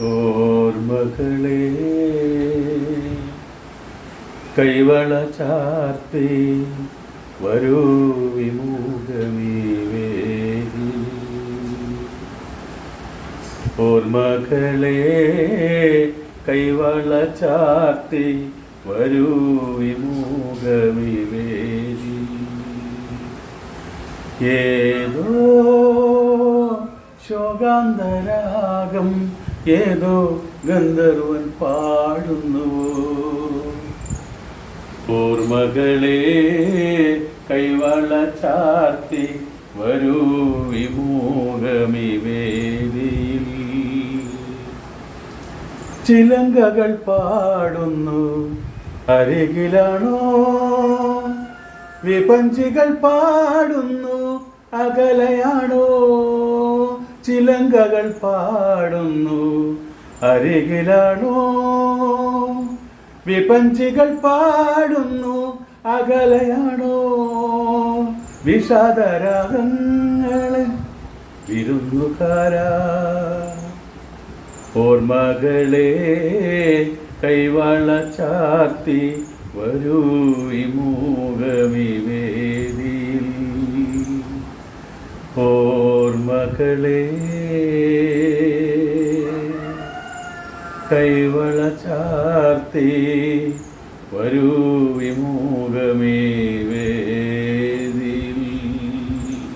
ഓർമ്മകളെ കൈവള ചാർത്തി വരൂ വിമുഖമീ വേദി. ഓർമ്മകളെ കൈവള ചാർത്തി വരൂ വിമുഖമീ വേദി. ഏതോ ശോകാന്തരാഗം ഏതോ ഗന്ധർവൻ പാടുന്നു. ഓർമ്മകളെ കൈവള ചാർത്തി വരൂ വിമോഹമിവേദിയിൽ ചിലങ്കകൾ പാടുന്നു. അരികിലാണോ വിപഞ്ചികൾ പാടുന്നു. അകലയാണോ ചിലങ്കകൾ പാടുന്നു. അരികിലാണോ? വിപഞ്ചികൾ പാടുന്നു. അകലയാണോ? വിഷാദരാഗങ്ങളെ വിരുന്നുകാരാ. ഓർമ്മകളെ കൈവള ചാർത്തി വരൂ വിമൂകമി വേദിയിൽ ഓർമ്മകളെ കൈവള ചാർത്തി വരൂ വിമൂകമേ